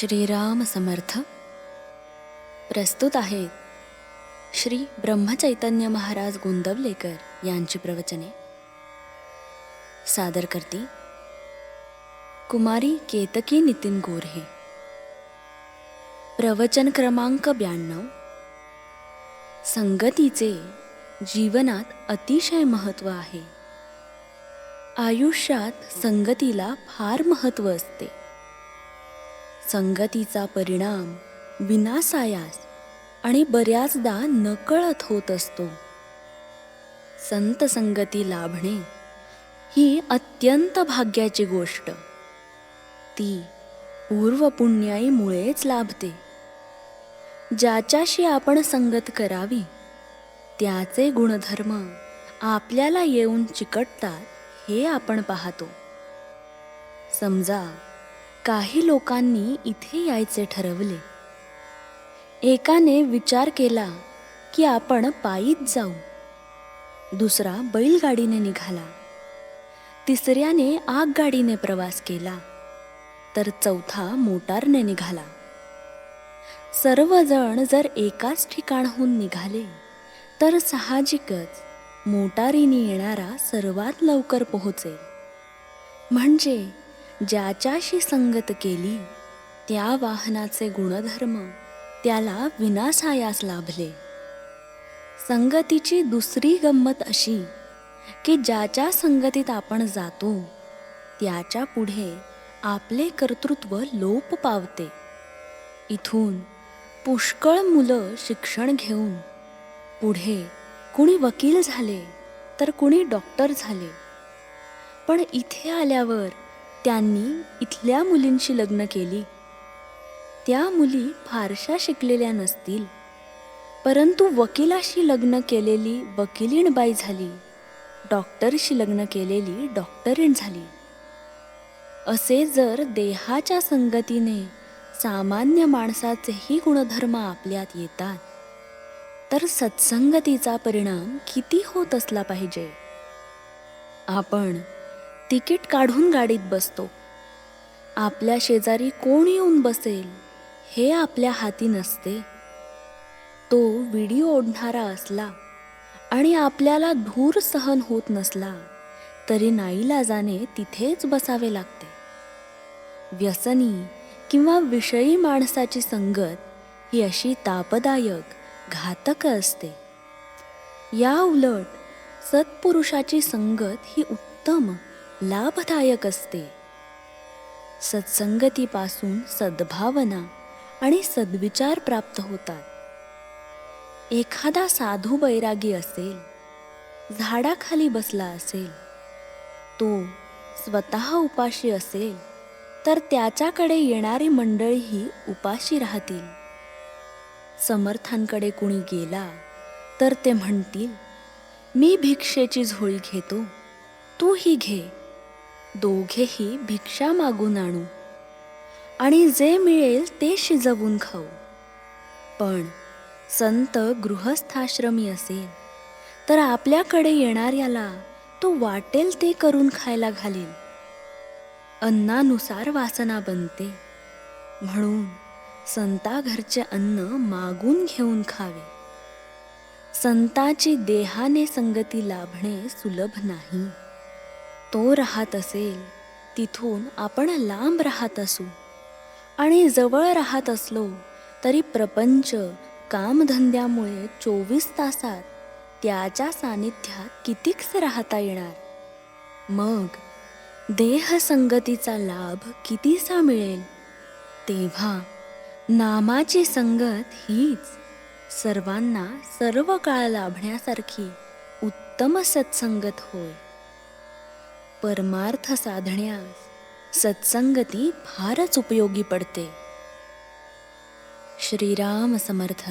श्रीराम समर्थ प्रस्तुत आहेत श्री ब्रह्मचैतन्य महाराज गोंदवलेकर यांची प्रवचने. सादर करती कुमारी केतकी नितीन गोरहे. प्रवचन क्रमांक ब्याण्णव. संगतीचे जीवनात अतिशय महत्त्व आहे. आयुष्यात संगतीला फार महत्त्व असते. संगतीचा परिणाम विनासायास आणि बऱ्याचदा नकळत होत असतो. संत संगती लाभणे ही अत्यंत भाग्याची गोष्ट. ती पूर्वपुण्याईमुळेच लाभते. ज्याच्याशी आपण संगत करावी त्याचे गुणधर्म आपल्याला येऊन चिकटतात हे आपण पाहतो. समजा काही लोकांनी इथे यायचे ठरवले. एकाने विचार केला की आपण पायीच जाऊ. दुसरा बैलगाडीने निघाला. तिसऱ्याने आगगाडीने प्रवास केला. तर चौथा मोटारने निघाला. सर्वजण जर एकाच ठिकाणहून निघाले तर साहजिकच मोटारीने येणारा सर्वात लवकर पोहोचेल. म्हणजे ज्याच्याशी संगत केली त्या वाहनाचे गुणधर्म त्याला विनासायास लाभले. संगतीची दुसरी गंमत अशी की ज्याच्या संगतीत आपण जातो त्याच्या पुढे आपले कर्तृत्व लोप पावते. इथून पुष्कळ मुलं शिक्षण घेऊन पुढे कुणी वकील झाले तर कुणी डॉक्टर झाले. पण इथे आल्यावर त्यांनी इथल्या मुलींशी लग्न केली. त्या मुली फारशा शिकलेल्या नसतील. परंतु वकिलाशी लग्न केलेली वकिलीणबाई झाली. डॉक्टरशी लग्न केलेली डॉक्टरीण झाली. असे जर देहाच्या संगतीने सामान्य माणसाचेही गुणधर्म आपल्यात येतात तर सत्संगतीचा परिणाम किती होत असला पाहिजे? आपण तिकीट काढून गाडीत बसतो. आपल्या शेजारी कोण येऊन बसेल हे आपल्या हाती नसते. तो व्हिडिओ ओढणारा असला आणि आपल्याला धूर सहन होत नसला तरी नाईलाजाने तिथेच बसावे लागते. व्यसनी किंवा विषयी माणसाची संगत ही अशी तापदायक घातक असते. या उलट सत्पुरुषाची संगत ही उत्तम लाभदायक असते. सत्संगतीपासून सद्भावना आणि सद्विचार प्राप्त होतात. एखादा साधू बैरागी असेल झाडाखाली बसला असेल तो स्वतः उपाशी असेल तर त्याच्याकडे येणारी मंडळीही उपाशी राहतील. समर्थांकडे कुणी गेला तर ते म्हणतील मी भिक्षेची झोळी घेतो तू ही घे. दोघेही भिक्षा मागून आणू. आणि जे मिळेल ते शिजवून खाऊ. पण संत गृहस्थाश्रमी असेल तर आपल्याकडे येणाऱ्याला तो वाटेल ते करून खायला घालील. अन्नानुसार वासना बनते. म्हणून संता घरचे अन्न मागून घेऊन खावे. संताची देहाने संगती लाभणे सुलभ नाही. तो राहत असेल तिथून आपण लांब राहत असू. आणि जवळ राहत असलो तरी प्रपंच कामधंद्यामुळे चोवीस तासात त्याच्या सानिध्यात कितीकसे राहता येणार? मग देहसंगतीचा लाभ कितीसा मिळेल? तेव्हा नामाची संगत हीच सर्वांना सर्व काळ लाभण्यासारखी उत्तम सत्संगत होय. परमार्थ साधण्यास सत्संगती फारच उपयोगी पडते. श्रीराम समर्थ.